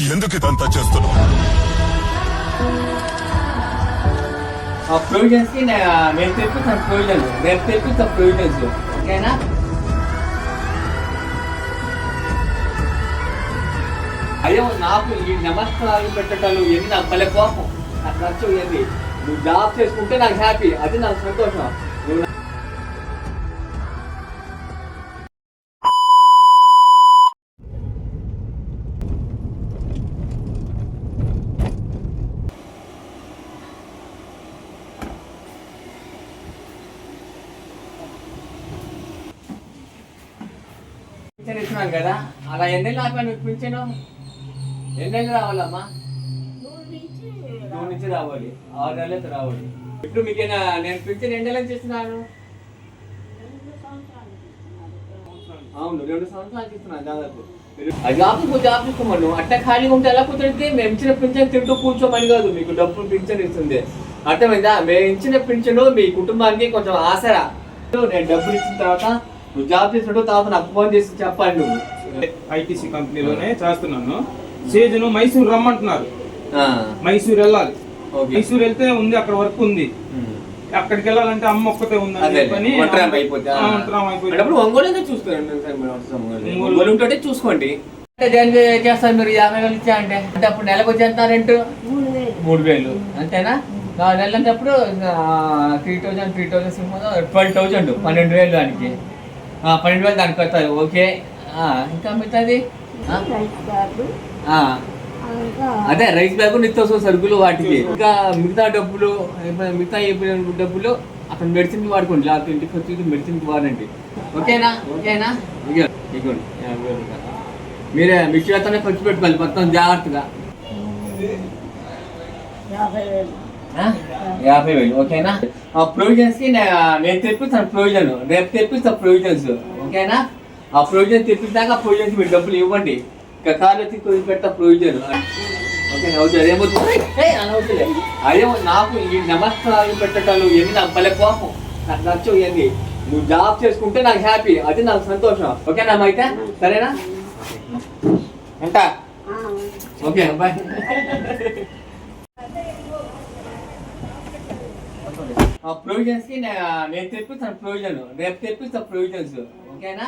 ఎందుకు ఇదంతా చేస్తున్నావు? ఆ ప్రొవిజన్స్కి నే- నేను తెప్పిస్తాను ప్రొవిజన్ రేపు తెప్పిస్తా ప్రొవిజన్స్ ఓకేనా? అయ్యో నాకు ఈ నమస్కారాలు పెట్టడాలు ఇవన్నీ నాకు భలే కోపం. నాకు నచ్చవు ఇవన్నీ. నువ్వు జాబ్ చేసుకుంటే నాకు హ్యాపీ అది నాకు సంతోషం. నువ్వు పింఛన్ ఇస్తున్నాను కదా. అలా ఎన్నెళ్ళు ఆపా నువ్వు పింఛను ఎన్నెళ్ళు రావాలమ్మా? మూడు నుంచి రావాలి. ఆరు నెలలైతే రావాలి. ఇప్పుడు మీకేనా? నేను పింఛన్ ఎన్ని నెలలు చేస్తున్నాను? అవును రెండు సంవత్సరాలు ఇస్తున్నాను దాదాపు. జాబ్ జాబ్ తీసుకోమను అట్లా ఖాళీగా ఉంటే ఎలా కుదిరితే మేము ఇచ్చిన పింఛన్ తింటూ కూర్చోమని కాదు. మీకు డబ్బులు పింఛన్ ఇస్తుంది. అర్థమైందా? మేము ఇచ్చిన పింఛను మీ కుటుంబానికి కొంచెం ఆసరా. నేను డబ్బులు ఇచ్చిన తర్వాత నువ్వు జాబ్ చేసినట్టు తర్వాత నాకు ఫోన్ చేసి చెప్పాలి నువ్వు. ఐటీసీ కంపెనీలోనే చేస్తున్నాను. సీజన్ మైసూర్ రమ్మంటున్నారు. ఆ, మైసూర్ వెళ్ళాలి. ఓకే. మైసూర్ వెళ్తే ఉంది అక్కడ వర్క్ ఉంది. అక్కడికి వెళ్ళాలంటే అమ్మ ఒక్కతే ఉంది అదే ఒంటరాం అయిపోతే ఆ, ఒంటరాం అయిపోతే అప్పుడు ఒంగోలు చూసుకోండి చూసుకోండి. అంటే దేనికి చేస్తారు మీరు? యాభై వేలు ఇచ్చా అంటే? అంటే అప్పుడు నెలకు వచ్చేంత రెంట్? మూడు వేలు. అంతేనా? అన్నప్పుడు three thousand three thousand twelve thousand పన్నెండు వేలు దానికి. పన్నెండు వేలు దానికి వస్తారు ఓకే. ఆ, ఇంకా మిగతాది? అదే రైస్ బ్యాగ్ నిత్యవసర సరుకులు వాటికి. ఇంకా మిగతా డబ్బులు మిగతా డబ్బులు అక్కడ మెడిసిన్కి వాడుకోండి. లేకపోతే ఇంటికి వచ్చి మెడిసిన్కి వాడండి. ఓకేనా? ఓకేనా? ఇదిగో, ఇదిగోండి మీరే మీ చేతనే ఖర్చు పెట్టుకోవాలి మొత్తం జాగ్రత్తగా. యాభై వేలు ఓకేనా? ఆ ప్రొవిజన్స్కి నే- నేను తెప్పిస్తాను ప్రొవిజన్ రేపు తెప్పిస్తా ప్రొవిజన్స్ ఓకేనా? ఆ ప్రొవిజన్ తెప్పించాక ఆ ప్రొవిజన్స్ మీరు డబ్బులు ఇవ్వండి. ఇంకా కాలు వచ్చి కొద్ది పెట్టా ప్రొవిజన్ ఓకేనా అవుతుంది ఏమవుతుంది? ఏయ్, అలా అవుతుంది అదే నాకు ఈ నమస్కారాలు పెట్టడాలు ఇవన్నీ నాకు భలే కోపం. నాకు నచ్చవు ఇవన్నీ. నువ్వు జాబ్ చేసుకుంటే నాకు హ్యాపీ అది నాకు సంతోషం. ఓకేనా అయితే? సరేనా? ఉంటా? ఓకే బాయ్ ఆ ప్రొవిజన్స్కి నేను తెప్పిస్తాను ప్రొవిజన్ రేపు తెప్పిస్తాను ప్రొవిజన్స్ ఓకేనా?